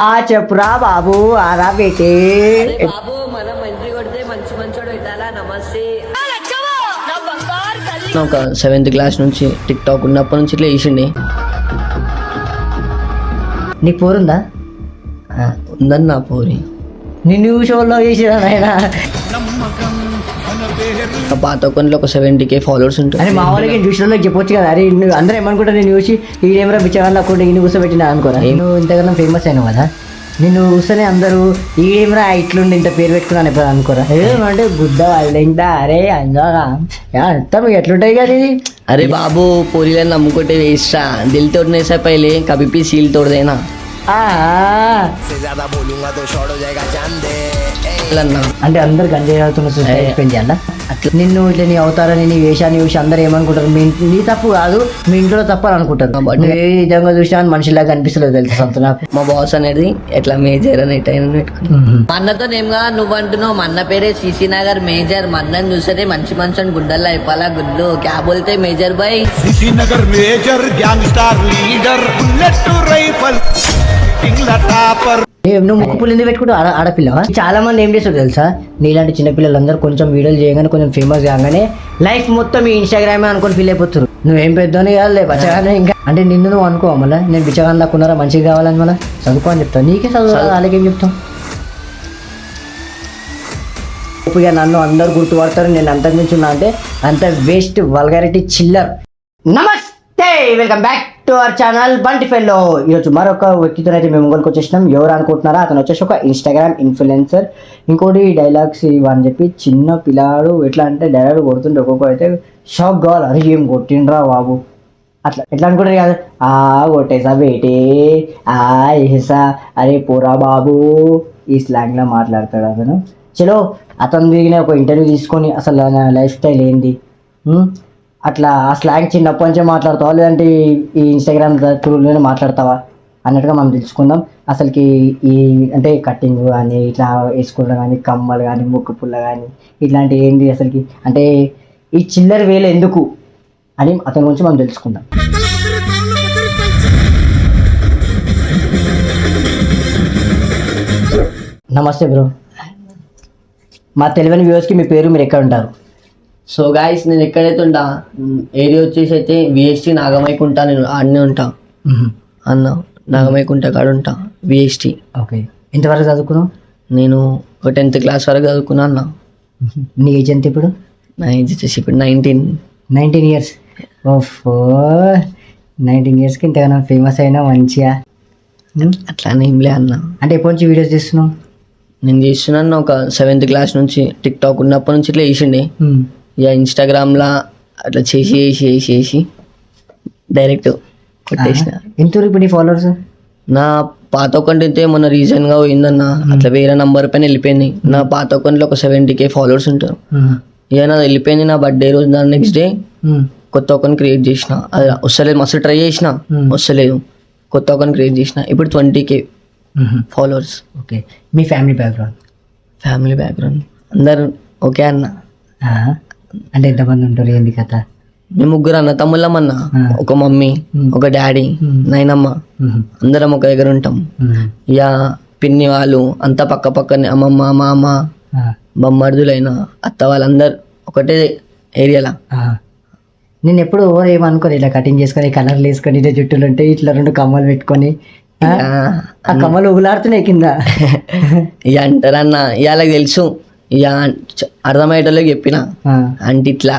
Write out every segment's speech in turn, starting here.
ఆ చెప్పురా బాబు ఆరా బేటే. అరే బాబు మనం కొడితే మంచి మంచోడు పెట్టాలా నమస్తే. ఒక సెవెంత్ క్లాస్ నుంచి టిక్ టాక్ ఉన్నప్పటి నుంచి ఇట్లా వేసిండే నీకు పోరుందా? ఉందని నా పోరి. నిన్ను షోలో చేసిరా నాయన? నా పాత అకౌంట్లో ఒక సెవెంటీ కే ఫాలోవర్స్ ఉంటాయి అరే మా వాళ్ళకి చూసిన చెప్పొచ్చు కదా. అరే నువ్వు అందరూ ఏమనుకుంటా నేను చూసి ఈ ఏమరా బిచ్చేవాళ్ళు అకౌంట్ ఈయన కూర్చోబెట్టిన అనుకోరా? నేను ఇంతకన్నా ఫేమస్ అయినా కదా. నేను చూస్తేనే అందరూ ఈ ఏమరా ఇట్లుండి ఇంత పేరు పెట్టుకున్నాను ఎప్పుడు అనుకోరా? ఏమంటే గుద్ద వాళ్ళు ఇంత అరే అందాగా అంతా ఎట్లుంటాయి కదా ఇది? అరే బాబు పోలీలను నమ్ముకుంటే వేస్ట్రా దిల్ తోడినేసా పైలే. కబిపి సీల్ తోడదేనా? అంటే అందరు గంజాయి అవుతున్న అట్లా. నిన్ను ఇట్లా నీ అవతారాన్ని నీ వేషాన్ని చూసి అందరూ ఏమనుకుంటారు? మీ ఇంటి- నీ తప్పు కాదు మీ ఇంట్లో తప్పు అని అనుకుంటారు. నువ్వు ఏ విధంగా చూసినా అని మనిషిలాగా అనిపిస్తలేదు తెలుసు సొంత నాకు. మా బాస్ అనేది ఎట్లా మేజర్ అని ఎట్లా పెట్టుకున్నా మా అన్నతో నేమ్గా నువ్వు అంటున్నావు మా అన్న పేరే సిసి నగర్ మేజర్. మా అన్నని చూస్తే మంచి మంచి గుడ్డల్లో అయిపోలా గుడ్లు క్యాబ్ బోల్తే major boy. Srinagar major gangster leader bullet rifle. Topper ఏ- నువ్వు ముక్కు పుల్లింది పెట్టుకుంటూ ఆడ ఆడపిల్లవా చాలా మంది ఏం చేస్తారు తెలుసా? నీలాంటి చిన్న పిల్లలందరూ కొంచెం వీడియోలు చేయగానే కొంచెం ఫేమస్ కాగానే లైఫ్ మొత్తం ఈ ఇన్స్టాగ్రామే అనుకొని ఫీల్ అయిపోతారు. నువ్వేం పెద్దోని కాదులే బచ్చగానే ఇంకా. అంటే నిన్ను నువ్వు అనుకో మళ్ళీ? నేను బిచ్చగాని లాక్కున్నారా మంచిగా కావాలని మళ్ళీ? చదువుకో అని చెప్తాను నీకే చదువు రాదు, వాళ్ళకేం చెప్తాం ఇక నన్ను అందరు గుర్తుపడతారు. నేను అంతకు మించి ఉన్నా అంటే అంత వేస్ట్ వల్గారిటీ చిల్లర్ నమస్తే welcome back to our channel Bunty fellow. ఈరోజు మరొక వ్యక్తితో అయితే మేము ముంగోకి వచ్చేసినాం. ఎవరు అనుకుంటున్నారా? అతను వచ్చేసి ఒక ఇన్స్టాగ్రామ్ ఇన్ఫ్లుయెన్సర్ ఇంకోటి డైలాగ్స్ ఇవని చెప్పి చిన్న పిల్లాడు ఎట్లా అంటే డైలాగ్ కొడుతుంటే ఒక్కొక్క అయితే షాక్ కావాలి? అరే ఏం కొట్టిండ్రా బాబు? అట్లా. ఎట్లా అనుకుంటారు కాదు? ఆ కొట్టేసా బేటే. ఆ ఏసా. అరే పోరా బాబు. ఈ స్లాంగ్లో మాట్లాడతాడు అతను. చలో అతను దిగిన ఒక ఇంటర్వ్యూ తీసుకొని అసలు నా లైఫ్ స్టైల్ ఏంది అట్లా ఆ స్లాంగ్ చిన్నప్పటి నుంచే మాట్లాడతావా? లేదంటే ఈ- ఇన్స్టాగ్రామ్ త్రూలోనే మాట్లాడతావా? అన్నట్టుగా మనం తెలుసుకుందాం. అసలుకి ఈ అంటే కటింగ్ కానీ ఇట్లా వేసుకోవడం కానీ కమ్మలు కానీ ముక్కు పుల్ల కానీ ఇట్లాంటి ఏంది అసలుకి? అంటే ఈ చిల్లర వేలు ఎందుకు అని అతని గురించి మనం తెలుసుకుందాం. నమస్తే బ్రో. మా తెలివైన వ్యూస్కి మీ పేరు మీరు ఎక్కడ ఉంటారు? సో గాయస్ నేను ఎక్కడైతే ఉంటా ఏరియా వచ్చేసి అయితే విఎస్టీ నాగమైకుంటా నేను ఆడనే ఉంటా. అన్న నాగమైకుంట కాడ ఉంటా విఎస్టీ ఓకే. ఎంతవరకు చదువుకున్నావు? నేను ఒక టెన్త్ క్లాస్ వరకు చదువుకున్నా అన్న. నీ ఏజ్ ఎంత ఇప్పుడు? నా ఏజ్ వచ్చేసి ఇప్పుడు నైన్టీన్. Nineteen years. ఓఫో. నైన్టీన్ ఇయర్స్కి ఇంతగానో ఫేమస్ అయినా మంచిగా అట్లా ఏం లే అన్న. అంటే ఎప్పటి నుంచి వీడియోస్ చేస్తున్నావు? నేను చేస్తున్నాను ఒక సెవెంత్ క్లాస్ నుంచి టిక్ టాక్ ఉన్నప్పటి నుంచి ఇట్లా ఉమ్, ఇక ఇన్స్టాగ్రామ్లో అట్లా చేసి చేసి చేసి చేసి డైరెక్ట్ కొట్టేసిన. ఎంత ఇప్పుడు నీ ఫాలోవర్స్ నా పాత అకౌంట్ అయితే మొన్న రీసెంట్గా పోయిందన్న. అట్లా వేరే నంబర్ పైన వెళ్ళిపోయింది నా పాత అకౌంట్లో ఒక సెవెంటీ కే ఫాలోవర్స్ ఉంటారు. ఇక నాది వెళ్ళిపోయింది నా బర్త్డే రోజు దాని నెక్స్ట్ డే కొత్త అకౌంట్ క్రియేట్ చేసిన. అది వస్తలేదు మస్తు ట్రై చేసిన. వస్తలేదు. కొత్త అకౌంట్ క్రియేట్ చేసిన. ఇప్పుడు ట్వంటీ కే ఫాలోవర్స్ ఓకే. మీ ఫ్యామిలీ బ్యాక్గ్రౌండ్ ఫ్యామిలీ బ్యాక్గ్రౌండ్ అందరు ఓకే అన్న. అంటే ఎంతమంది ఉంటారు? ఏంది కథ? మేము ముగ్గురు అన్న తమ్ముళ్ళం అన్న. ఒక మమ్మీ. ఒక డాడీ. నాయనమ్మ ఉమ్, అందరం ఒక దగ్గర ఉంటాం. ఇక పిన్ని వాళ్ళు అంతా పక్క పక్కనే అమ్మమ్మ మామ బొమ్మర్దులైన అత్త వాళ్ళందరు ఒకటే ఏరియాలో. నేను ఎప్పుడు ఎవరు ఏమనుకోరు ఇలా కటింగ్ చేసుకొని కలర్లు వేసుకొని ఇట్లా జుట్టులు ఉంటే ఇట్లా రెండు కమ్మలు పెట్టుకొని ఆ, ఆ కమ్మలు ఉగులాడుతున్నాయి కింద. ఇక అంటారన్న ఇవాళ తెలుసు. ఇక అర్థమయ్యేటోళ్ళకి చెప్పిన అంటే ఇట్లా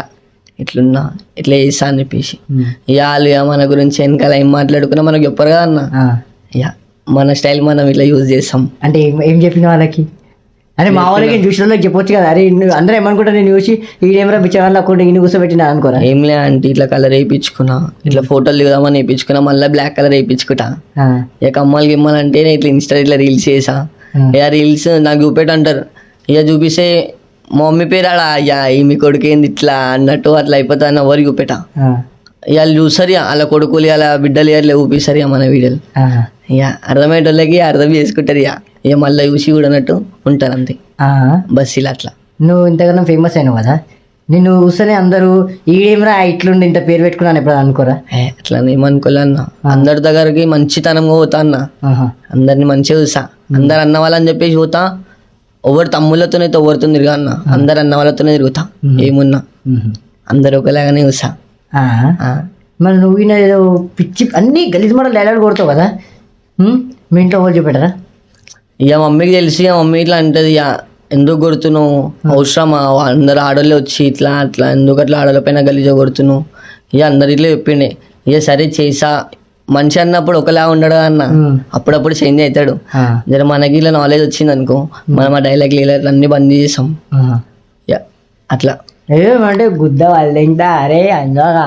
ఇట్లున్నా ఇట్లా చేస్తా అని చెప్పేసి. ఇక వాళ్ళు ఇక మన గురించి వెనకాల ఏం మాట్లాడుకున్నా మనకు చెప్పరు కదా అన్న. ఇక మన స్టైల్ మనం ఇట్లా యూజ్ చేస్తాం. అంటే ఏం చెప్పిన వాళ్ళకి? అరే మా వాళ్ళకి చూసిన వాళ్ళకి చెప్పొచ్చు కదా. అరే అందరూ ఏమనుకుంటారు? నేను చూసి ఈడేమరా బిచ్చగాళ్ళు అక్కడ ఈయన కూర్చోబెట్టినా అనుకోరా? ఏం లే అంటే ఇట్లా కలర్ వేయించుకున్నా. ఇట్లా ఫోటోలు దిగుదామని వేయించుకున్నా. మళ్ళీ బ్లాక్ కలర్ వేయించుకుంటా ఇక కమ్మలు గిమ్మలు అంటే నేను ఇట్లా ఇన్స్టా ఇట్లా రీల్స్ చేసా. ఇక రీల్స్ నాకు చూపెట్టు అంటారు. ఇక చూపిస్తే మా మమ్మీ పేరు అలా అయ్యా మీ కొడుకు ఏంది ఇట్లా అన్నట్టు అట్లా అయిపోతా ఎవరు చూపెట్టా. ఆ, ఇక వాళ్ళు ఇక వాళ్ళ కొడుకులు అలా బిడ్డలు అట్లా చూపిస్తారు ఇక మన వీడియోలు. ఇక అర్థమయ్యేటోళ్ళకి అర్థం చేసుకుంటారు ఇక. ఇక మళ్ళీ చూసి కూడా అన్నట్టు ఉంటారు అంతే. బస్ ఇలా అట్లా. నువ్వు ఇంతగానో ఫేమస్ అయినావు కదా. నిన్ను చూస్తేనే అందరూ ఈడేమరా ఇట్లుండి ఇంత పేరు పెట్టుకున్నాను ఎప్పుడు అనుకోరా? అట్లా ఏమనుకోలే అన్న. అందరి దగ్గరికి మంచితనంగా పోతా అన్న. అందరిని మంచిగా చూసా అందరు అన్న వాళ్ళని చెప్పేసి పోతా. ఎవరు తమ్ముళ్ళతోనే ఎవరితో తిరిగా అన్న. అందరు అన్న వాళ్ళతోనే తిరుగుతా ఏమున్నా. అందరు ఒకలాగానే చూసా మరి నువ్వు ఈయన ఏదో పిచ్చి అన్ని గలీజ్ మోడల్ డైలాగ్ కొడతావు కదా? మీ ఇంట్లో వాళ్ళు చూపెట్టరా ఇక మమ్మీకి తెలిసి ఇక మమ్మీ ఇట్లా అంటది ఇక ఎందుకు కొడుతున్నావు? అవసరమా? అందరు ఆడోళ్ళే వచ్చి ఇట్లా అట్లా ఎందుకు అట్లా ఆడోళ్ళ పైన గలీజ కొడుతున్నావు? ఇక అందరు ఇట్లా చెప్పిండే. ఇక సరే చేసా మనిషి అన్నప్పుడు ఒకలా ఉండడు అన్న. అప్పుడప్పుడు చేంజ్ అవుతాడు. జర మనకి ఇలా నాలెడ్జ్ వచ్చింది అనుకో మనం ఆ డైలాగ్ ఇలా అన్ని బంద్ చేసాం అట్లా. ఏమంటే గుద్ద వాళ్ళిందా అరే అందాగా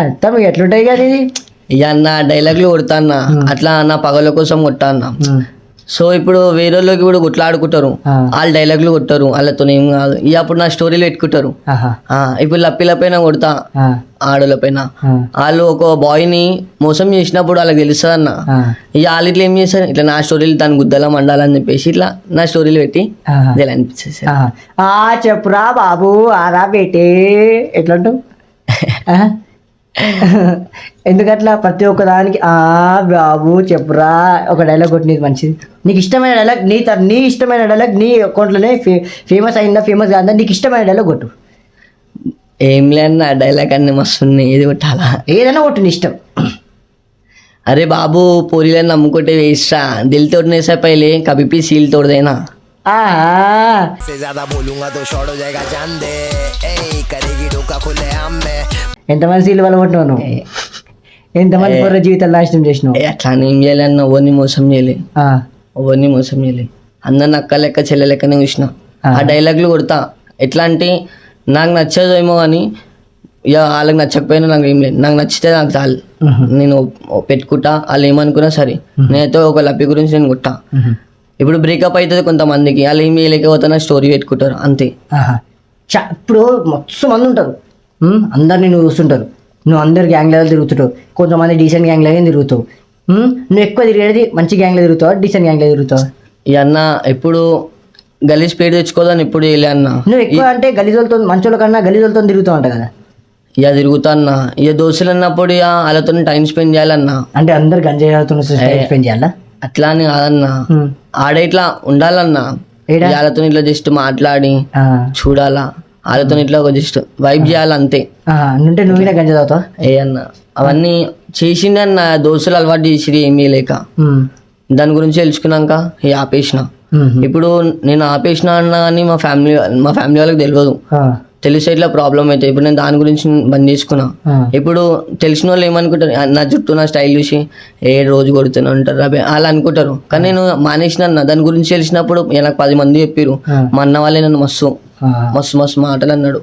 అంతా మీకు ఎట్లుంటాయి కదా ఇది ఇక అన్న డైలాగ్లు కొడతా అన్న. అట్లా నా పగల కోసం కొట్టా అన్న. సో ఇప్పుడు వేరే వాళ్ళకి కూడా గుట్లాడుకుంటారు ఆ. వాళ్ళు డైలాగ్లు కొట్టారు వాళ్ళతో ఏం కాదు ఇక అప్పుడు నా స్టోరీలు పెట్టుకుంటారు ఇప్పుడు లప్పిల పైన కొడతా ఆ. ఆడోళ్ళ పైన. వాళ్ళు ఒక బాయ్ని మోసం చేసినప్పుడు వాళ్ళకి తెలుస్తుంది అన్న. ఇక వాళ్ళు ఇట్లా ఏం చేస్తారు ఇట్లా నా స్టోరీలు దాని గుద్దలా మండాలని చెప్పేసి ఇట్లా నా స్టోరీలు పెట్టి. ఇలా. ఆ చెప్పురా బాబు ఆరా ఎట్లంటావు ఆ? ఎందుకట్లా ప్రతి ఒక్క దానికి ఆ బాబు చెప్పురా ఒక డైలాగ్ కొట్టి నీకు మంచిది నీకు ఇష్టమైన డైలాగ్ నీ త- నీ ఇష్టమైన డైలాగ్ నీ అకౌంట్లోనే ఫే ఫేమస్ అయిందా ఫేమస్ కాదా నీకు ఇష్టమైన డైలాగ్ కొట్టు ఏం లేని ఆ డైలాగ్ అన్ని మస్తు ఉన్నాయి ఏది కొట్టాలా ఏదైనా కొట్టు నీ ఇష్టం अरे बाबू पोरीला नमकोटे वेस्टा दिल तोड़ने से पहले कभी भी सील तोड़ देना ఆహా. ఎంతమంది సీలు వల్ల కొట్టినావు నువ్వు ఎంతమంది పొర్ర జీవితాలు నాశనం చేసినావు? అట్లా అని ఏం చేయాలన్న ఎవరిని మోసం చేయలే. ఎవరిని మోసం చేయలే. అందరిని అక్క లెక్క చెల్లె లెక్కనే చూసిన. ఆ. డైలాగ్లు కొడతా. ఎట్లా అంటే నాకు నచ్చదేమో కానీ ఇక వాళ్ళకి నచ్చకపోయినా నాకు ఏం లేదు. నాకు నచ్చితే నాకు చాలు. నేను పెట్టుకుంటా. వాళ్ళు ఏమనుకున్నా సరే. నేనైతే ఒక లప్పి గురించి నేను కొట్టా. ఇప్పుడు బ్రేకప్ అవుతుంది కొంతమందికి. వాళ్ళు ఏం చేయలేకపోతే స్టోరీ పెట్టుకుంటారు. అంతే. ఇప్పుడు మస్తు మంది ఉంటారు. అందరినీ నువ్వు చూస్తుంటారు నువ్వు అందరు గ్యాంగ్ లెవెల్ తిరుగుతుంటావు. కొంతమంది డీసెంట్ గ్యాంగ్ లెవెల్ తిరుగుతావు. నువ్వు ఎక్కువ తిరిగేది మంచి గ్యాంగ్లో తిరుగుతావా? డీసెంట్ గ్యాంగ్లో తిరుగుతావా? ఇక అన్న ఎప్పుడు గలీజ్ పేరు తెచ్చుకోదని ఎప్పుడు చేయలే అన్న. నువ్వు ఎక్కువ అంటే గలీజులతో మంచోళ్ళ కన్నా గలీజులతో తిరుగుతావు అంట కదా. ఇక తిరుగుతా అన్న. ఇక దోస్తులు అన్నప్పుడు ఇక వాళ్ళతో టైం స్పెండ్ చేయాలన్న అంటే అందరు గంజాయి తాగుతున్న టైం స్పెండ్ చేయాలా? అట్లా అని కాదన్న. ఆడ ఇట్లా ఉండాలన్న. వాళ్ళతో ఇట్లా జస్ట్ మాట్లాడి. చూడాలా. వాళ్ళతో ఇట్లా ఒక జస్ట్ వైబ్ చేయాలి అంతే. అంటే నువ్వు గంజా తాగుతావా ఏ అన్న అవన్నీ చేసిండే అన్న దోస్తులు అలవాటు చేసి ఏమీ లేక. దాని గురించి తెలుసుకున్నాక ఇక ఆపేసిన. ఇప్పుడు నేను ఆపేసిన అన్న కానీ మా ఫ్యామిలీ మా ఫ్యామిలీ వాళ్ళకి తెలియదు. తెలిసే ఇట్లా ప్రాబ్లం అయితే ఇప్పుడు నేను దాని గురించి బంద్ చేసుకున్నా. ఇప్పుడు తెలిసిన వాళ్ళు ఏమనుకుంటారు "ఆ, నా జుట్టు నా స్టైల్ చూసి ఏ రోజు కొడుతూనే ఉంటారు అవి అలా అనుకుంటారు కానీ నేను మానేసిన అన్న దాని గురించి తెలిసినప్పుడు నాకు పది మంది చెప్పారు. మా అన్న వాళ్ళే నన్ను మస్తు. మస్తు మస్తు మాటలు అన్నాడు.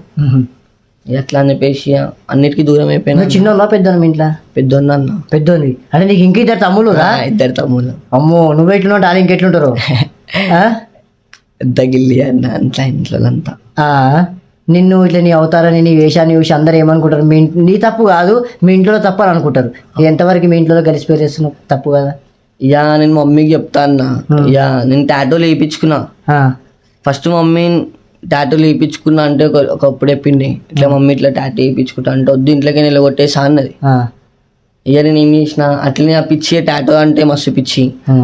ఎట్లా అని చెప్పేసి అన్నిటికీ దూరం అయిపోయినా. పెద్దోళ్ళు మీ ఇంట్లో? పెద్దోన్న అన్న. పెద్దోని అంటే నీకు ఇంక ఇద్దరు తమ్ముళ్ళు ఇద్దరు తమ్ముళ్ళు. అమ్మో నువ్వు ఎట్లున్నావు వాళ్ళు ఇంకెట్లుంటారు? పెద్ద గిల్లి అన్న అంతా ఇంట్లో అంతా ఆ, నిన్ను ఇట్లా నీ అవతారాన్ని నీ వేషాన్ని చూసి అందరు ఏమనుకుంటారు? మీ నీ తప్పు కాదు మీ ఇంట్లో తప్పు అని అనుకుంటారు ఎంతవరకు మీ ఇంట్లో కలిసిపోయి చేస్తున్నావు? తప్పు కదా. ఇక నేను మమ్మీకి చెప్తా అన్న. ఇక నేను టాటోలు వేయించుకున్నా. ఫస్ట్ మమ్మీ టాటూలు వేయించుకున్నా అంటే ఒక- ఒకప్పుడు చెప్పింది ఇట్లా మమ్మీ ఇట్లా టాటూ వేయించుకుంటా అంటే వద్దు ఇంట్లోకి నిలగొట్టేసా అన్నది. ఆ, ఇక నేను ఏం చేసిన అట్లనే ఆ పిచ్చి టాటూ అంటే మస్తు పిచ్చి.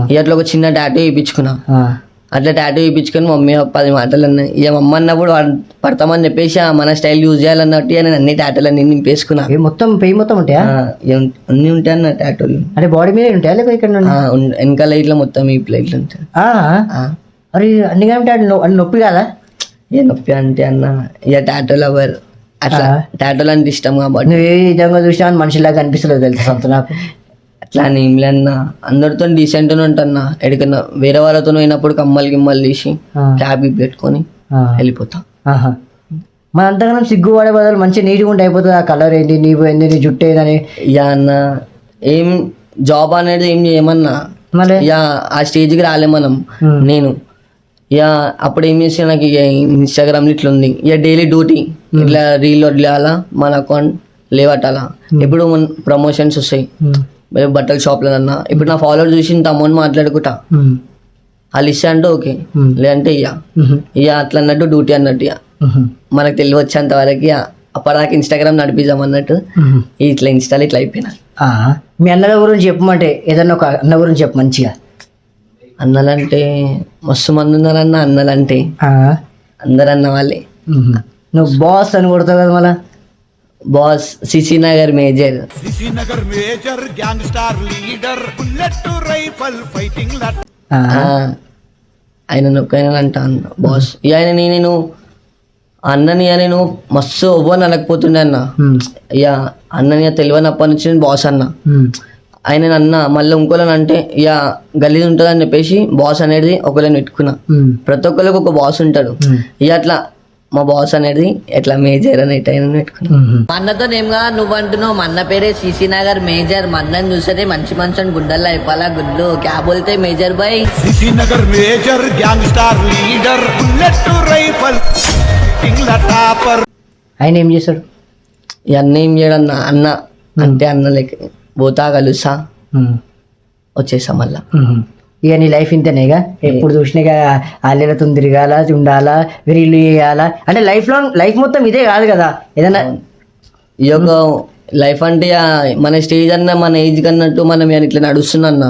ఇక అట్లా ఒక చిన్న టాటూ వేయించుకున్నా. అట్లా టాటూ వేయించుకొని మమ్మీ పది మాటలు అన్నాయి ఇక మమ్మ అన్నప్పుడు పడతామని చెప్పేసి ఆ మన స్టైల్ యూజ్ చేయాలన్నట్టు నేను అన్ని టాటూలు అన్ని నింపేసుకున్నా మొత్తం పెయి మొత్తం ఉంటాయా? అన్ని ఉంటాయి అన్న టాటూలు. అంటే బాడీ మీద ఉంటాయా లేకపోతే ఇక్కడ వెనకాల ఇట్లా మొత్తం ఈ ప్లేట్లు ఉంటాయి. అరే అన్ని అది నొప్పి కాదా? ఇక నొప్పి అంటే అన్న ఇక టాటూ లవర్ అట్లా. టాటూలు అంటే ఇష్టం కాబట్టి. నువ్వు ఏ విధంగా చూసినా మనిషిలాగా అనిపిస్తలేదు తెలుసా సొంత నాకు? అట్లా అని ఏం లేదన్న. అందరితో డీసెంట్ ఉంటున్నా. ఎక్కడికన్నా వేరే వాళ్ళతో పోయినప్పుడు కమ్మలు గిమ్మలు తీసి క్యాబ్ పెట్టుకొని వెళ్ళిపోతా. మన అంతగానం సిగ్గు పడే బదులు మంచిగా నీట్గా ఉంటే అయిపోతుంది. ఆ కలర్ ఏంటి నీ ఏంది నీ జుట్టు ఏందని. ఇక అన్న ఏం జాబ్ అనేది ఏం చేయమన్నా. మళ్ళీ? ఇక ఆ స్టేజ్కి రాలే మనం. నేను ఇక అప్పుడు ఏం చేసిన నాకు ఇక ఇన్స్టాగ్రామ్ ఇట్లా ఉంది. ఇక డైలీ డ్యూటీ ఇట్లా రీల్ వదిలేయాలా మన అకౌంట్ లేవట్టాలా ఇప్పుడు ప్రమోషన్స్ వస్తాయి. ఉమ్, బట్టల షాప్లో అన్నా ఇప్పుడు నా ఫాలోవర్ చూసి ఇంత అమౌంట్ మాట్లాడుకుంటా. వాళ్ళు ఇస్తా అంటే ఓకే. Hmm. లేదంటే ఇయ్య. ఇక అట్లా అన్నట్టు డ్యూటీ అన్నట్టు ఇక. మనకు తెలివి వచ్చేంత వరకు అప్పటిదాకా ఇన్స్టాగ్రామ్ నడిపిద్దాం అన్నట్టు. ఇట్లా ఇన్స్టాల్ ఇట్లా అయిపోయినా మీ అన్నల గురించి చెప్పమంటే ఏదన్నా ఒక అన్న గురించి చెప్పు మంచిగా. అన్నలంటే మస్తు మంది ఉన్నారన్న అన్నలంటే. ఆ, అందరు అన్న వాళ్ళే. నువ్వు బాస్ అని కొడతావు కదా మళ్ళా? Boss CC Nagar major Srinagar major gangster leader bullet rifle fighting లట్ ఆ, ఆ, ఆయన నొక్కైనా అంట అన్న బాస్ ఇక ఆయన నేను అన్నని నేను మస్తు ఒవ్వని అనకపోతుండే అన్న. ఇక అన్నని తెలియనప్పటి నుంచి బాస్ అన్న. ఆయన అన్న మళ్ళీ ఇంకోళ్ళని అంటే ఇక గలీజ్ ఉంటుందని చెప్పేసి బాస్ అనేది ఒకళ్ళని పెట్టుకున్నా. ప్రతి ఒక్కరికి ఒక బాస్ ఉంటాడు. ఇక అట్లా మా బాస్ అనేది ఎట్లా మేజర్ అని ఎట్లా ఆయన పెట్టుకున్నా. మా అన్నతో నేమ్గా నువ్వు అంటున్నావు మా అన్న పేరే సీసీ నగర్ మేజర్. మా అన్నని చూస్తే మంచి మంచి అని గుడ్డల్లో అయిపోవాలా గుడ్లు. క్యాబ్ బోల్తే major boy. Srinagar major gangster leader bullet rifle topper. ఆయన ఏం చేస్తాడు ఇవన్నీ ఏం చేయడన్న అన్న? అంటే అన్న లెక్క పోతా కలుసా మ్మ్. వచ్చేసా మళ్ళా. ఇక నీ లైఫ్ ఇంతేనేగా ఎప్పుడు చూసినా ఇక ఆలీలతో తిరగాల ఉండాలా వీళ్ళు చేయాలా? అంటే లైఫ్ లాంగ్ లైఫ్ మొత్తం ఇదే కాదు కదా? ఏదైనా ఈ యొక్క లైఫ్ అంటే మన స్టేజ్ అన్న మన ఏజ్ కన్నట్టు మనం ఇట్లా నడుస్తున్నా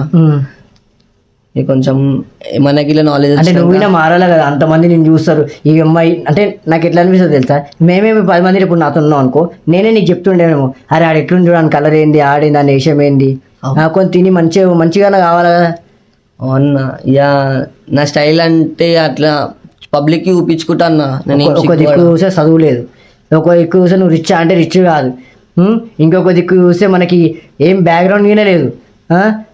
కొంచెం మనకి ఇలా నాలెడ్జ్ అంటే నువ్వు మారాలి కదా అంతమంది నేను చూస్తారు. ఈ అమ్మాయి అంటే నాకు ఎట్లా అనిపిస్తుంది తెలుసా? మేమేమి పది మంది ఇప్పుడు నాతో ఉన్నాం అనుకో నేనే నీకు చెప్తుండేమో అరే ఆడ ఎట్లుంది చూడడానికి కలర్ ఏంది ఆడేంది దాని వేషం ఏంది? కొన్ని తిని మంచిగా మంచిగానే కావాలి కదా? అన్న. ఇక నా స్టైల్ అంటే అట్లా పబ్లిక్కి చూపించుకుంటా అన్న. నేను ఒక- దిక్కు సిగ్గుపడను. చూస్తే చదువు లేదు. ఒక దిక్కు చూస్తే నువ్వు రిచ్ అంటే రిచ్ కాదు. ఇంకొక దిక్కు చూస్తే మనకి ఏం బ్యాక్గ్రౌండ్ ఈయన లేదు?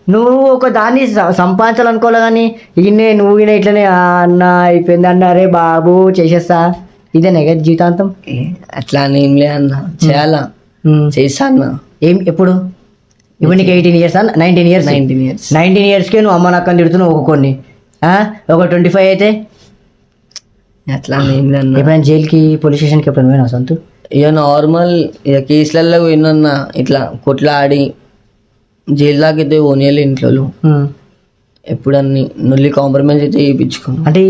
నువ్వు ఒక దాన్ని సంపాదించాలనుకోలే కానీ ఈయనే నువ్వు ఈయన ఇట్లనే "ఆ, అన్న అయిపోయింది అన్న అరే బాబు చేసేస్తా. ఇదేనే కదా జీవితాంతం. అట్లా అని ఏం లే అన్న. చేయాలా. చేస్తా అన్న. ఏం ఎప్పుడు? ఇప్పుడు నీకు eighteen years nineteen years nineteen years nineteen ఇయర్స్కే నువ్వు అమ్మ నక్కని తిడుతున్నావు ఒక కొన్ని? ఒక ట్వంటీ ఫైవ్ అయితే? అట్లా ఏం లే అన్న. ఎప్పుడైనా జైలుకి పోలీస్ స్టేషన్కి ఎప్పుడైనా పోయినా సొంత? ఇక నార్మల్ ఇక కేసులలో పోయినన్న ఇట్లా కొట్లాడి జైలు దాకా అయితే పోనీయాలి ఇంట్లో ఎప్పుడన్ని నుల్లి కాంప్రమైజ్ అయితే చేయించుకున్నాను అంటే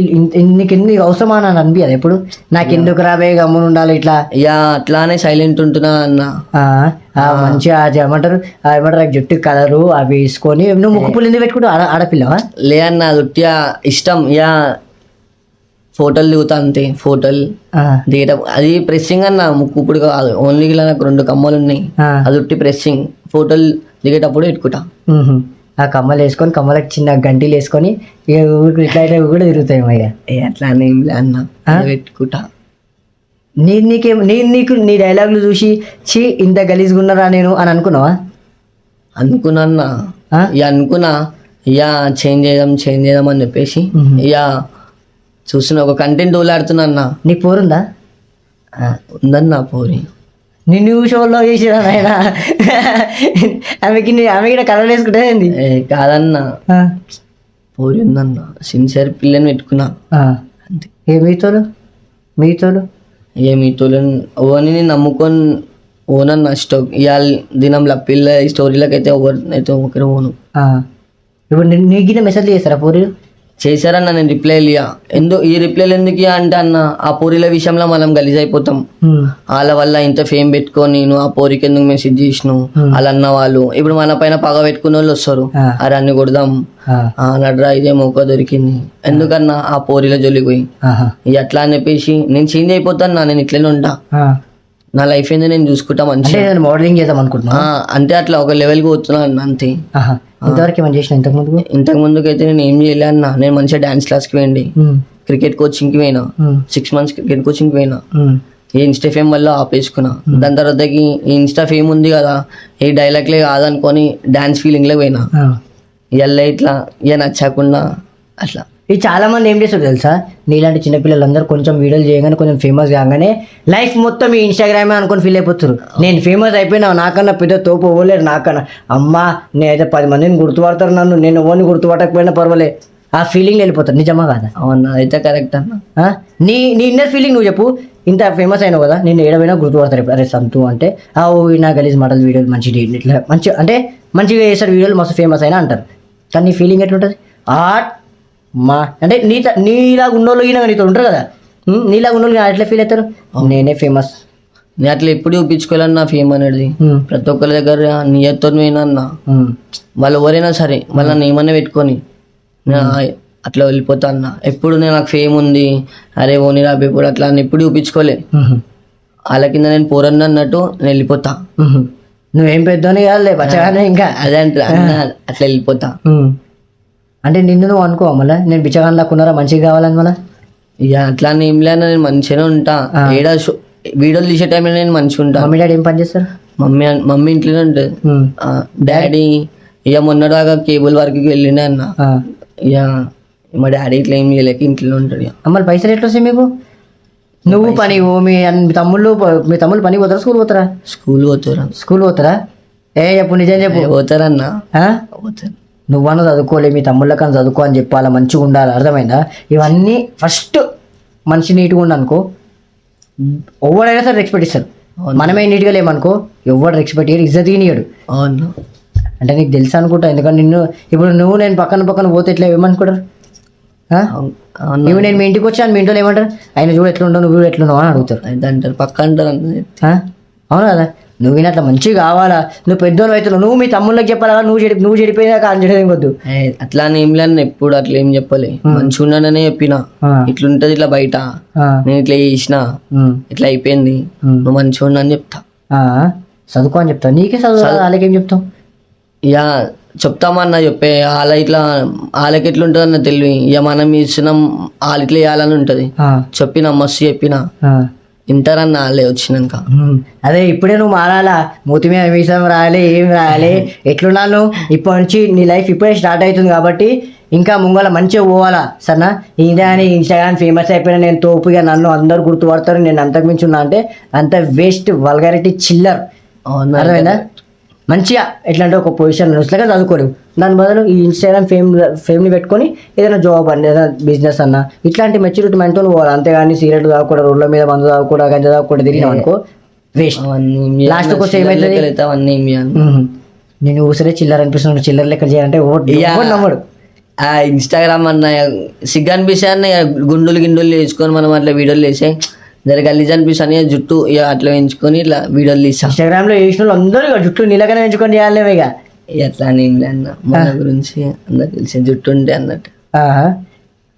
నీకు ఎందుకు అవసరమా అని అనిపించదు ఎప్పుడు? నాకు ఎందుకు రాబోయే గమ్మున ఉండాలి ఇట్లా? ఇక అట్లానే సైలెంట్ ఉంటున్నా అన్న. మంచిగా ఏమంటారు? ఏమంటారు? జుట్టు కలరు అవి వేసుకొని నువ్వు ముక్కు పుల్లు ఎందుకు పెట్టుకుంటావు ఆడ ఆడపిల్లవా? లే అన్న అది ఉట్టిగా ఇష్టం. ఇక ఫోటోలు దిగుతా అంతే ఫోటోలు. ఆ, దిగటం అది ప్రెస్సింగ్ అన్న ముక్కు ఇప్పుడు కాదు. ఓన్లీ నాకు రెండు కమ్మలు ఉన్నాయి ఆ, అది ఉట్టి ప్రెస్సింగ్ ఫోటోలు దిగేటప్పుడు పెట్టుకుంటా మ్హూ. ఆ కమ్మలు వేసుకొని కమ్మలకు చిన్న గంటీలు వేసుకొని ఇక ఊరికి ఇట్లా ఇట్లా కూడా తిరుగుతాయి అయ్యా అట్లా అని అన్న. పెట్టుకుంటా. నీ నీకేం నీ నీకు నీ డైలాగులు చూసి చీ ఇంత గలీజ్గా ఉన్నారా నేను అని అనుకున్నావా? అనుకున్నా? ఇక అనుకున్నా. ఇక చేంజ్ చేద్దాం చేంజ్ చేద్దాం అని చెప్పేసి. ఇక చూస్తున్నా ఒక కంటెంట్ ఓలాడుతున్నా అన్న. నీకు పోరుందా? ఉందన్న పోరి. నిన్ను షోలో చేసిరా నాయన? ఆమెకి ఆమె కూడా కలర్ వేసుకుంటే కాదన్న. పోరి ఉందన్న. సిన్సియర్ పిల్లని పెట్టుకున్నా. ఏ మీతోలు? మీతోలు? ఏ మీతో ఓని నమ్ముకొని ఓనన్న స్టో ఇవాళ దినంలో పిల్ల స్టోరీలకు అయితే ఒకరు అయితే ఒకరు ఓను. ఇప్పుడు నీకు మెసేజ్ చేస్తారా పూరి చేశారన్న నేను రిప్లై ఇయ్యా. ఎందుకు ఈ రిప్లైలు ఎందుకు ఇయ్యా అంటే అన్న ఆ పూరిల విషయంలో మనం గలీజ్ అయిపోతాం వాళ్ళ వల్ల ఇంత ఫేమ్ పెట్టుకొని నువ్వు ఆ పోరికి ఎందుకు మెసేజ్ చేసినావు? Hmm. వాళ్ళు అన్న వాళ్ళు. ఇప్పుడు మన పైన పగ పెట్టుకునే వాళ్ళు వస్తారు. అరే అన్ని కొడదాం. ఆ. నడ్రా ఇదే మొక్క దొరికింది. ఎందుకన్నా ఆ పోరిలో జొలికి పోయి? ఇక అట్లా అని చెప్పేసి నేను చేంజ్ అయిపోతాను నేను ఇట్లనే ఉంటా. నా లైఫ్ ఏందో? నేను చూసుకుంటా మంచిగా. నేను మోడలింగ్ చేద్దాం అనుకుంటున్నా. అంటే అట్లా ఒక లెవెల్కి పోతున్నా అన్న అంతే. ఆహా. ఇంతవరకు ఏమైనా చేసిన? ఇంతకు ముందు ఇంతకు ముందుకైతే నేను ఏం చేయలే అన్న. నేను మంచిగా డాన్స్ క్లాస్కి పోయింది. క్రికెట్ కోచింగ్కి పోయినా. సిక్స్ మంత్స్ క్రికెట్ కోచింగ్కి పోయినా. ఈ ఇన్స్టా ఫేమ్ వల్ల ఆపేసుకున్నా. దాని తర్వాతకి ఈ ఇన్స్టా ఫేమ్ ఉంది కదా. ఈ డైలాగ్లే కాదనుకొని డాన్స్ ఫీలింగ్లో పోయినా. ఇవాళ ఇట్లా ఇక నచ్చకుండా అట్లా. ఈ చాలా మంది ఏం చేస్తారు తెలుసా? నీలాంటి చిన్నపిల్లలందరూ కొంచెం వీడియోలు చేయగానే కొంచెం ఫేమస్ కాగానే లైఫ్ మొత్తం ఈ ఇన్స్టాగ్రామే అనుకొని ఫీల్ అయిపోతారు. నేను ఫేమస్ అయిపోయినా నాకన్నా పెద్ద తోపు పోలేరు నాకన్నా. అమ్మా నేనైతే పది మందిని గుర్తుపడతారు నన్ను. నేను ఓన్ని గుర్తుపట్టకపోయినా పర్వాలే. ఆ ఫీలింగ్ వెళ్ళిపోతారు నిజమా కాదా? అవునా అయితే కరెక్ట్ అన్న? నీ నీ ఇన్నర్ ఫీలింగ్ నువ్వు చెప్పు. ఇంత ఫేమస్ అయినావు కదా నేను ఏడవైనా గుర్తుపడతారు. ఇప్పుడు అరే సంతు అంటే ఆ ఓ నా గలీజ్ మోడల్ వీడియోలు మంచి ఇట్లా మంచి అంటే మంచిగా చేస్తారు వీడియోలు మస్తు ఫేమస్ అయినా అంటారు. కానీ నీ ఫీలింగ్ ఎట్లుంటుంది? ఆ మా అంటే నీ నీలాగా ఉన్నోళ్ళు ఈయన నీతో ఉంటారు కదా? నీలాగా ఉన్నోళ్ళు ఎట్లా ఫీల్ అవుతారు? నేనే ఫేమస్ నేను అట్లా ఎప్పుడు చూపించుకోవాలని నా ఫేమ్ అనేది. ప్రతి ఒక్కరి దగ్గర నియత్తో పోయినా వాళ్ళు ఎవరైనా సరే నన్ను ఏమన్నా పెట్టుకొని అట్లా వెళ్ళిపోతా అన్న. ఎప్పుడు నేను నాకు ఫేమ్ ఉంది అరే ఓని రాబి ఇప్పుడు అట్లా అని ఎప్పుడు చూపించుకోలే. వాళ్ళ కింద నేను పోరన్న అన్నట్టు నేను వెళ్ళిపోతా. నువ్వేం పెద్దోని కాదులే బచ్చగానే ఇంకా. అదే అంటే అన్న అట్లా వెళ్ళిపోతా. అంటే నిన్ను నువ్వు అనుకో మళ్ళీ? నేను బిచ్చగాన్ లాక్కున్నారా మంచిగా కావాలని మళ్ళీ? ఇక అట్లా అని ఏం లేనా నేను మంచిగానే ఉంటా. ఏడా వీడియోలు తీసే టైంలో నేను మంచిగా ఉంటా. మమ్మీ డాడీ ఏం పని చేస్తారు? మమ్మీ మమ్మీ ఇంట్లోనే ఉంటుంది. డాడీ ఇక మొన్నదాకా కేబుల్ వర్క్కి వెళ్ళినా అన్న. ఇక మా డాడీ ఇట్లా ఏం చేయలేక ఇంట్లో ఉంటాడు ఇక. అమ్మాయి పైసలు ఎట్లా వస్తాయి మీకు? నువ్వు పని మీ తమ్ముళ్ళు మీ తమ్ముళ్ళు పని పోతారా? స్కూల్ పోతారా? స్కూల్ పోతారు. స్కూల్ పోతారా? ఏ చెప్పు నిజం చెప్పు. పోతారన్న? పోతారు. నువ్వన్న చదువుకోలే మీ తమ్ముళ్ళకన్నా చదువుకో అని చెప్పాలా మంచిగా ఉండాలి. అర్థమైందా? ఇవన్నీ ఫస్ట్ మనిషి నీట్గా ఉండనుకో ఎవడైనా సరే రెస్పెక్ట్ ఇస్తారు. మనమే నీట్గా లేమనుకో ఎవడు రెస్పెక్ట్ ఇయ్యడు ఇజ్జత్ ఇయ్యడు అవును. అంటే నీకు తెలుసు అనుకుంటా ఎందుకంటే నిన్ను ఇప్పుడు నువ్వు నేను పక్కన పక్కన పోతే ఎట్లా ఏమనుకుంటారు. నువ్వు నేను మీ ఇంటికి వచ్చాను మీ ఇంట్లో ఏమంటారు ఆయన చూడు ఎట్లుండవు నువ్వు చూడు ఎట్లున్నావు అని అడుగుతారు. అంటారు పక్క అంటారు? అవును కదా? నువ్వు అట్లా మంచిగా కావాలా? నువ్వు పెద్దోళ్ళు అవుతున్నావు. నువ్వు మీ తమ్ముళ్ళకి చెప్పాలా? నువ్వు చెడి నువ్వు చెడిపోయినా కాదు చేయడం వద్దు ఏ, అట్లా అని ఏం లేని ఎప్పుడు అట్లా ఏం చెప్పలే. మంచిగా ఉన్నాననే చెప్పిన. ఇట్లుంటది ఇట్లా బయట. నేను ఇట్లా చేసిన. ఇట్లా అయిపోయింది. నువ్వు మంచిగా ఉండని చెప్తా. ఆ, చదువుకో అని చెప్తావు. నీకే చదువు వాళ్ళకేం చెప్తావు? ఇక చెప్తామన్న చెప్పే. వాళ్ళ ఇట్లా వాళ్ళకి ఎట్లా ఉంటుంది అన్న తెలివి. ఇక మనం ఇచ్చినాం వాళ్ళు ఇట్లా చేయాలని ఉంటుంది. చెప్పిన మస్తు చెప్పిన. ఆ. వింటారన్న వాళ్ళే వచ్చినాక. అదే ఇప్పుడే నువ్వు మారాలా? మూతి మీద మీసం రాయాలి ఏం రాయాలి? ఎట్లున్నాను? ఇప్పటి నుంచి నీ లైఫ్ ఇప్పుడే స్టార్ట్ అవుతుంది కాబట్టి ఇంకా ముంగల మంచిగా పోవాలా? సరేనా? ఇదే అని ఇన్స్టాగ్రామ్ ఫేమస్ అయిపోయినా నేను తోపుగా నన్ను అందరు గుర్తుపడతారు. నేను అంతకు మించి ఉన్నా అంటే అంత వేస్ట్ వల్గారిటీ చిల్లర్ అర్థమైందా? మంచిగా ఎట్లా అంటే ఒక పొజిషన్ నుసలుగా చదువుకోలేవు దాని బదులు ఈ ఇన్స్టాగ్రామ్ ఫేమ్ ఫేమ్ని పెట్టుకొని ఏదైనా జాబ్ అన్న ఏదైనా బిజినెస్ అన్న ఇట్లాంటి మెచ్యూరిటీ మెంతో పోవాలి. అంతేగాని సిగరెట్ తాగకూడదు రోడ్ల మీద మందు తాగకూడదు గంజ తాగకూడదు తిరిగినావు అనుకో వేస్ట్? కి వచ్చి ఏమైతది? నేను ఊసరే చిల్లర అనిపిస్తున్నాడు చిల్లర లెక్క చేయాలంటే నమ్మడు. ఆ ఇన్స్టాగ్రామ్ అన్న సిగ్గు అనిపిస్తే అన్న గుండులు గిండులు వేసుకొని మనం అట్లా వీడియోలు వేసే జర గలీజ్ అనిపిస్తాను ఇక జుట్టు ఇక అట్లా పెంచుకొని ఇట్లా వీడియోలు తీసా ఇన్స్టాగ్రామ్లో చేసిన వాళ్ళు అందరూ ఇక జుట్టు నీళ్ళగానే పెంచుకొని చేయాలి ఇక. ఇక అట్లా అని ఏం లే అన్న. మన గురించి అందరు తెలిసి జుట్టు ఉంటే అన్నట్టు. ఆహా.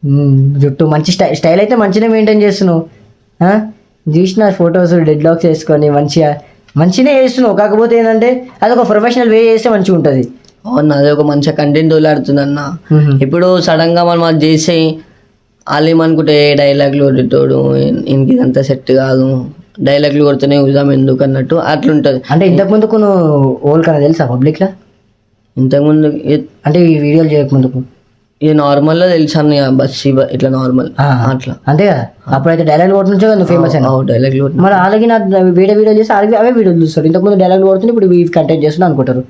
మ్మ్. జుట్టు మంచి స్టైల్ స్టైల్ అయితే మంచిగా మెయింటైన్ చేస్తున్నావు. ఆ? చూసిన ఫొటోస్ డెడ్ లాక్స్ వేసుకొని మంచిగా మంచిగా చేస్తున్నావు. కాకపోతే ఏంటంటే అది ఒక ప్రొఫెషనల్ వే చేస్తే మంచిగా ఉంటుంది. అవును అదే ఒక మంచిగా కంటెంట్ వదిలాడుతుంది అన్న. ఇప్పుడు సడన్గా మనం అది చేసి వాళ్ళు ఏమనుకుంటే ఏ డైలాగ్లు కొట్టేటోడు ఇంక ఇదంతా సెట్ కాదు. డైలాగ్లు కొడుతూనే ఉదాం ఎందుకు అన్నట్టు అట్లుంటది. అంటే ఇంతకు ముందుకు నువ్వు ఓల్ కన్నా తెలుసా పబ్లిక్లో? ఇంతకుముందు అంటే ఈ వీడియోలు చేయకముందుకు ఇది నార్మల్గా తెలుసు అన్న బస్ ఇట్లా నార్మల్. అట్లా. అంతే కదా? అప్పుడైతే డైలాగ్ కొట్టు నుంచే కదా ఫేమస్ అయినా డైలాగ్లు మరి అలాగే నా వీడియో వీడియో చేసి అలాగే అవే వీడియోలు చూస్తారు. ఇంతకుముందు డైలాగ్ కొడుతుంది ఇప్పుడు ఇవి కంటెంట్ చేస్తున్నా అనుకుంటారు.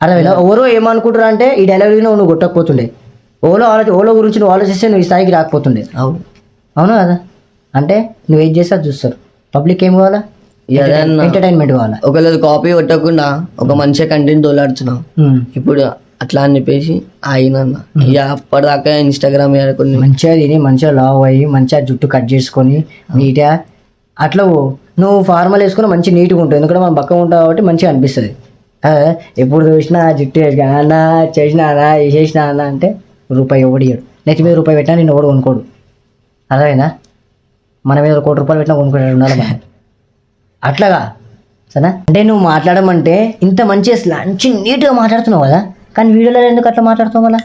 అర్థమైనా ఎవరో ఏమనుకుంటారు అంటే ఈ డైలాగ్ నువ్వు కొట్టకపోతుండే. ఓలో ఆలోచి ఓలో గురించి నువ్వు ఆలోచిస్తే నువ్వు ఈ స్థాయికి రాకపోతుండే. అవును. అవును కదా? అంటే నువ్వు ఏం చేస్తే చూస్తారు. పబ్లిక్ ఏం కావాలా? ఎంటర్టైన్మెంట్ కావాలా? ఒకవేళ కాపీ కొట్టకుండా ఒక మంచిగా కంటెంట్ తోలాడుతున్నాం ఉమ్. ఇప్పుడు అట్లా అని చెప్పేసి ఆయన ఇక అప్పటిదాకా ఇన్స్టాగ్రామ్ కొన్ని మంచిగా తిని మంచిగా లావ్ అయ్యి మంచిగా జుట్టు కట్ చేసుకొని నీట్గా అట్లా. నువ్వు ఫార్మల్ వేసుకుని మంచి నీట్గా ఉంటుంది. ఎందుకంటే మనం పక్క ఉంటావు కాబట్టి మంచిగా అనిపిస్తుంది. ఎప్పుడు చూసినా జుట్టు వేసుకున్నా అన్న చేసినా చేసినా అంటే రూపాయి ఎవడు ఇయ్యడు? నెత్తి మీద రూపాయి పెట్టినా నేను ఎవడు కొనుక్కోడు. అర్థమైందా? మన మీద కోటి రూపాయలు పెట్టినా కొనుక్కోడు ఉండాలి మనం. అట్లాగా సరేనా? అంటే నువ్వు మాట్లాడమంటే ఇంత మంచి మంచి నీట్గా మాట్లాడుతున్నావు కదా. కానీ వీడియోలో ఎందుకు అట్లా మాట్లాడుతావు మళ్ళా?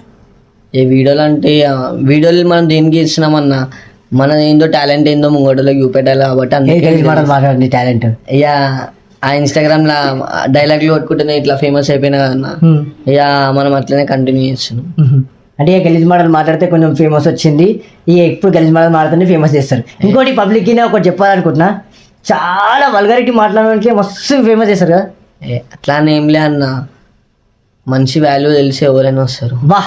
ఏ వీడియోలు అంటే వీడియోలు మనం దేనికి ఇస్తున్నామన్నా మన ఏందో టాలెంట్ ఏందో ముంగోటలోకి చూపెట్టాలి కాబట్టి మాట్లాడండి టాలెంట్? ఇక ఆ ఇన్స్టాగ్రామ్ లా డైలాగ్లు కొట్టుకుంటేనే ఇట్లా ఫేమస్ అయిపోయినా అన్న. ఇక మనం అట్లనే కంటిన్యూ చేస్తున్నాం. అంటే ఇక గలీజ్ మాటలు మాట్లాడితే కొంచెం ఫేమస్ వచ్చింది. ఇక ఎప్పుడు గలీజ్ మాటలు మాట్లాడితే ఫేమస్ చేస్తారు. ఇంకోటి పబ్లిక్ ఒకటి చెప్పాలనుకుంటున్నా. చాలా వల్గారిటీ మాట్లాడడానికి మస్తు ఫేమస్ చేస్తారు కదా. ఏ, అట్లా ఏం లే అన్న. మంచి వాల్యూ తెలిసి ఎవరైనా వస్తారు. వా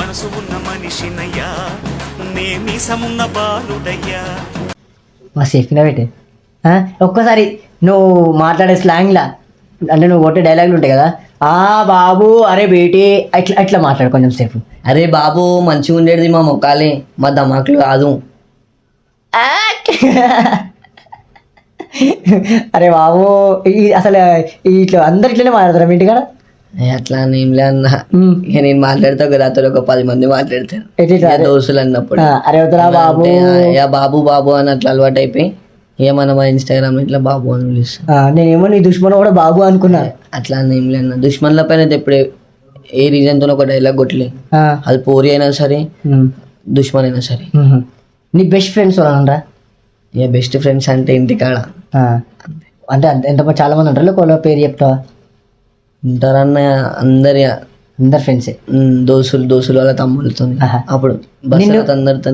మనసు ఉన్న మనిషినయ్యా నేమీసమున్న బాలుడయ్యా. మా సేఫ్గా పెట్టే. ఒక్కసారి నువ్వు మాట్లాడే స్లాంగ్లా అంటే నువ్వు కొట్టే డైలాగులు ఉంటాయి కదా. ఆ బాబు అరే బేటి అట్లా అట్లా మాట్లాడు కొంచెం సేపు. అరే బాబు మంచిగా ఉండేది మా మొక్కాలే మా దమాకులు కాదు. అరే బాబు ఈ- అసలు ఇట్లా అందరు ఇట్లనే మాట్లాడతారు మీ ఇంటికాడ? అట్లా అని ఏం అన్న. ఇక నేను మాట్లాడతా ఒక రాత్రి ఒక పది మంది? ఇక దోస్తులు అన్నప్పుడు. అరే బాబు. బాబు బాబు అని అట్లా అలవాటు అయిపోయి మనం మా ఇన్స్టాగ్రామ్ ఇట్లా బాబు అని పిలుస్తాం ఆ, నేనేమో నీ దుష్మన్ కూడా బాబు అనుకున్నా. అట్లా అని ఏం లేదు దుష్మన్ల పైన అయితే ఎప్పుడే ఏ రీజన్తో ఒక డైలాగ్ కొట్టలే అది పోరి అయినా సరే దుష్మన్ అయినా సరే. నీ బెస్ట్ ఫ్రెండ్స్ వాళ్ళనరా ఇక బెస్ట్ ఫ్రెండ్స్ అంటే ఇంటికాడ. అంటే అంత ఎంత చాలా మంది ఉంటారు వాళ్ళ పేరు చెప్తావా? ఉంటారన్న అందరి అందరు ఫ్రెండ్సే ఉమ్, దోస్తులు దోస్తులు వాళ్ళ తమ్ముళ్ళతో. అప్పుడు బస్ అందరితో.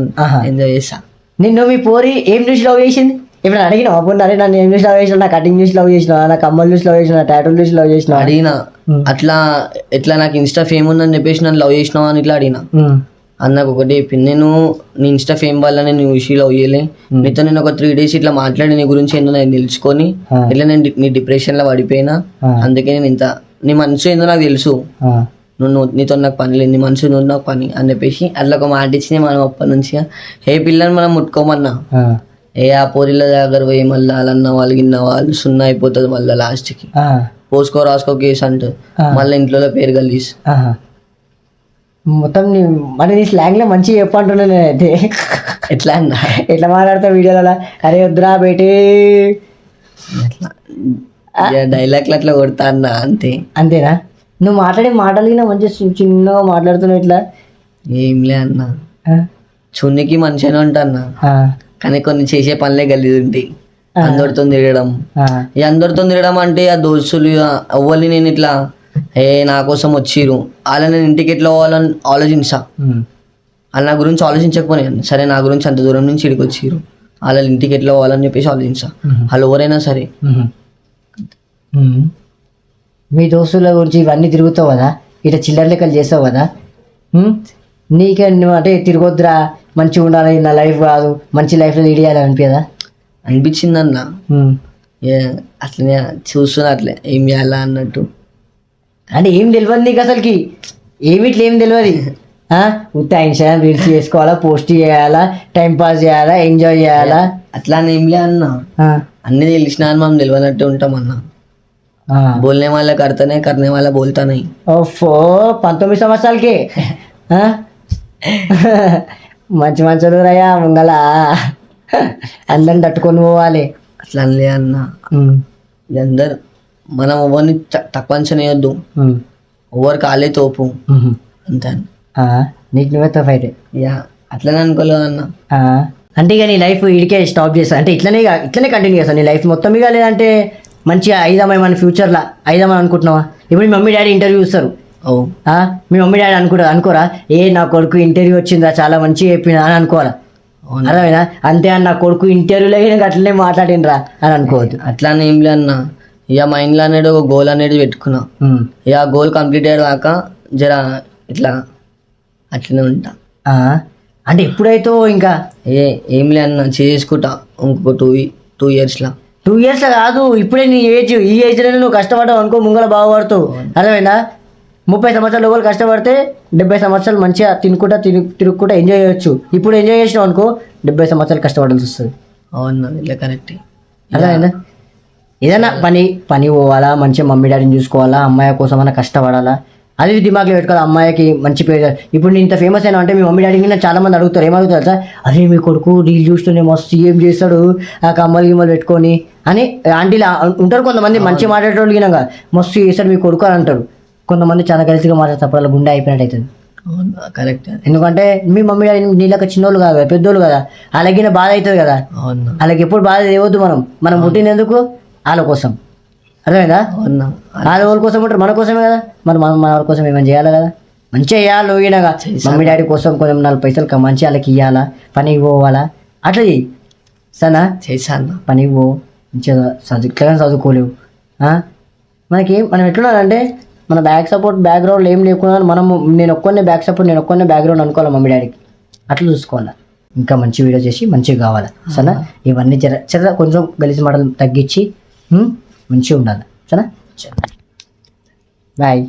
ఎంజాయ్ చేస్తా. నిన్ను మీ పోరి ఏం చూసి లవ్ చేసింది? ఇప్పుడు అడిగిన అప్పుడు అరే నన్ను ఏం చూసి లవ్ చేసిన నా కటింగ్ చూసి లవ్ చేసిన నా కమ్మలు చూసి లవ్ చేసిన టాటూలు చూసి లవ్ చేసిన అడిగిన. అట్లా ఎట్లా నాకు ఇన్స్టా ఫేమ్ ఉందని చెప్పేసి నన్ను లవ్ చేసినావు అని ఇట్లా అడిగిన. అన్నకు ఒకటి చెప్పింది. నేను నీ ఇన్స్టా ఫేమ్ వల్ల నేను విషయం లవ్ చేయలే. నీతో నేను ఒక త్రీ డేస్ ఇట్లా మాట్లాడి నీ గురించి ఏందో నేను తెలుసుకొని. ఇట్లా నేను నీ డిప్రెషన్లో పడిపోయినా. అందుకే నేను ఇంత నీ మనసు ఏందో నాకు తెలుసు. నువ్వు నీతో నాకు పని లేదు. నీ మనసు నువ్వు నాకు పని అని చెప్పేసి అట్లా ఒక మాట ఇచ్చింది మనం అప్పటి నుంచి ఏ పిల్లని మనం ముట్టుకోమన్నా. ఏ ఆ పోరిల దగ్గర పోయి మళ్ళీ వాళ్ళన్న వాళ్ళు గిన్న వాళ్ళు సున్నా అయిపోతుంది మళ్ళీ లాస్ట్కి. ఆ, పోసుకో రాసుకో కేసు అంటుంది ఆ. మళ్ళీ ఇంట్లో పేరు కలిసి. మొత్తం నీ మరి నీ స్లాంగ్లో మంచిగా చెప్పంటున్నా నేనైతే. ఎట్లా అన్నా? ఎట్లా మాట్లాడతా వీడియోలలో? అరే వద్దురా బేటే. డైలాగ్లు అట్లా కొడతా అన్న అంతే. అంతేనా? నువ్వు మాట్లాడే మాటలు మంచిగా చిన్నగా మాట్లాడుతున్నావు ఇట్లా. ఏంలే అన్న. చున్నికి మంచిగానే ఉంటా అన్న. కానీ కొన్ని చేసే పనులే గలీజ్ ఉంటాయి అందరితో తిరగడం. ఈ అందరితో తిరగడం అంటే ఆ దోస్తులు అవ్వాలి నేను ఇట్లా ఏ నా కోసం వచ్చిర్రు. వాళ్ళని నేను ఇంటికి ఎట్లా పోవాలని ఆలోచించా. వాళ్ళ నా గురించి ఆలోచించకపోయాను సరే నా గురించి అంత దూరం నుంచి ఇక్కడికి వచ్చిర్రు. వాళ్ళ ఇంటికి ఎట్లా పోవాలని చెప్పేసి ఆలోచించా. వాళ్ళు ఎవరైనా సరే. మీ దోస్తుల గురించి ఇవన్నీ తిరుగుతావు కదా? ఇట్లా చిల్లర లెక్కలు చేస్తావు కదా? నీకే అంటే తిరగొద్దురా మంచిగా ఉండాలి నా లైఫ్ కాదు మంచి లైఫ్లో లీడ్ చేయాలి అనిపించదా? అనిపించింది అన్న అట్లనే చూస్తున్నా అట్లే ఏం చేయాలా అన్నట్టు. అంటే ఏం తెలియదు నీకు అసలుకి? ఏమి ఇట్లా ఏం తెలియదు? ఇన్స్టాగ్రామ్ రీల్స్ చేసుకోవాలా పోస్ట్ చేయాలా టైం పాస్ చేయాలా ఎంజాయ్ చేయాలా? అట్లా అని ఏం లే అన్న. అన్ని తెలిసినా అని మనం తెలియనట్టు ఉంటాం అన్న. బోల్నే వాళ్ళ కడతానే కర్నే వాళ్ళ బోల్తానే. ఓఫో పంతొమ్మిది సంవత్సరాలకి? మంచి మంచి రయ్యా ముంగల అందరిని తట్టుకొని పోవాలి. అట్లా అనలే అన్న అందరు మనం ఎవరిని తక్కువ అంచనేయొద్దు. ఉమ్, ఎవరు కాలే తోపు. అంతే నీకు నువ్వే ఫైట్ యా అట్లనే అనుకోలేదు అన్న. అంటే ఇక నీ లైఫ్ ఇడికే స్టాప్ చేస్తా. అంటే ఇట్లనే ఇట్లనే కంటిన్యూ చేస్తాను నీ లైఫ్ మొత్తం ఇక లేదంటే మంచిగా అయిదామా మన ఫ్యూచర్లో అయిదామని అనుకుంటున్నావా? ఇప్పుడు మీ మమ్మీ డాడీ ఇంటర్వ్యూ ఆ? మీ మమ్మీ డాడీ అనుకుంటారు అనుకోరా? ఏ నా కొడుకు ఇంటర్వ్యూ వచ్చిందా చాలా మంచిగా చెప్పినా అని అవును. అర్థమైనా అంతే అన్న నా కొడుకు ఇంటర్వ్యూలో నాకు అట్లనే మాట్లాడినరా అని అనుకోవద్దు. అట్లా ఏం లే అన్న. ఇక మైండ్లో అనేది ఒక గోల్ అనేది పెట్టుకున్నా. ఇక ఆ గోల్ కంప్లీట్ అయ్యేదాకా జర ఇట్లా అట్లనే ఉంటా? అంటే ఎప్పుడైతే ఇంకా? ఏ ఏం లే అన్న చేసుకుంటా. ఇంకొక టూ టూ ఇయర్స్లో టూ ఇయర్స్ కాదు ఇప్పుడే నీ ఏజ్ ఈ ఏజ్లో నువ్వు కష్టపడ్డావు అనుకో ముంగల బాగుపడుతావు. అర్థమైందా? ముప్పై సంవత్సరాల లోపల కష్టపడితే డెబ్బై సంవత్సరాలు మంచిగా తినుకుంటా తిను తిరుగుకుంటా ఎంజాయ్ చేయొచ్చు. ఇప్పుడు ఎంజాయ్ చేసినావు అనుకో డెబ్బై సంవత్సరాలు కష్టపడాల్సి వస్తుంది. అవునా ఇట్లా కరెక్ట్ అర్థమైందా? ఏదైనా పని పని పోవాలా మంచిగా మమ్మీ డాడీని చూసుకోవాలా అమ్మాయి కోసం అన్న కష్టపడాలా? అది దిమాగ్లో పెట్టుకోవాలి అమ్మాయికి మంచి పేరు ఇప్పుడు నేను ఇంత ఫేమస్ అయినా అంటే మీ మమ్మీ డాడీకి నాకు చాలా మంది అడుగుతారు. ఏమడుగుతారు సార్ అరే మీ కొడుకు రీల్ చూస్తూనే మస్తు ఏం చేస్తాడు? ఆ కమ్మలు గిమ్మలు పెట్టుకొని అని ఆంటీలు ఉంటారు కొంతమంది మంచి మాట్లాడేటోళ్ళు గినంగా మస్తు చేస్తాడు మీ కొడుకు అని అంటారు. కొంతమంది చాలా గలిసిగా మాట్లాడతారు అప్పుడు వాళ్ళ గుండె అయిపోయినట్టు అవుతుంది అవునా కరెక్ట్. ఎందుకంటే మీ మమ్మీ డాడీ నీళ్ళకి చిన్నోళ్ళు కాదు కదా పెద్దోళ్ళు కదా అలాగిన బాధ అవుతుంది కదా. అవునా. వాళ్ళకి ఎప్పుడు బాధ తేవద్దు మనం. మనం పుట్టినందుకు వాళ్ళ కోసం. అర్థమైందా? అవునా. వాళ్ళ వాళ్ళ కోసం ఉంటారు మన కోసమే కదా. మరి మనం మన వాళ్ళ కోసం ఏమైనా చేయాలి కదా? మంచిగా చేయాలి నువ్వుగా మమ్మీ డాడీ కోసం కొంచెం నాలుగు పైసలు మంచి వాళ్ళకి ఇవ్వాలా పనికి పోవాలా? అట్లా చెయ్యి. సనా అన్న పనికి పో. మంచిగా చదువు ఇట్లా చదువుకోలేవు? మనకి మనం ఎట్లున్నారంటే మన బ్యాక్ సపోర్ట్ బ్యాక్గ్రౌండ్ ఏం లేకుండా మనం నేను ఒక్కనే బ్యాక్ సపోర్ట్ నేను ఒక్కనే బ్యాక్గ్రౌండ్ అనుకోవాలి మమ్మీ డాడీకి అట్లా చూసుకోవాలి. ఇంకా మంచి వీడియో చేసి మంచిగా కావాలి. సరేనా? ఇవన్నీ జర జర కొంచెం గలీజ్ మాటలు తగ్గించి? మంచిగా ఉండాలి. సరేనా? బాయ్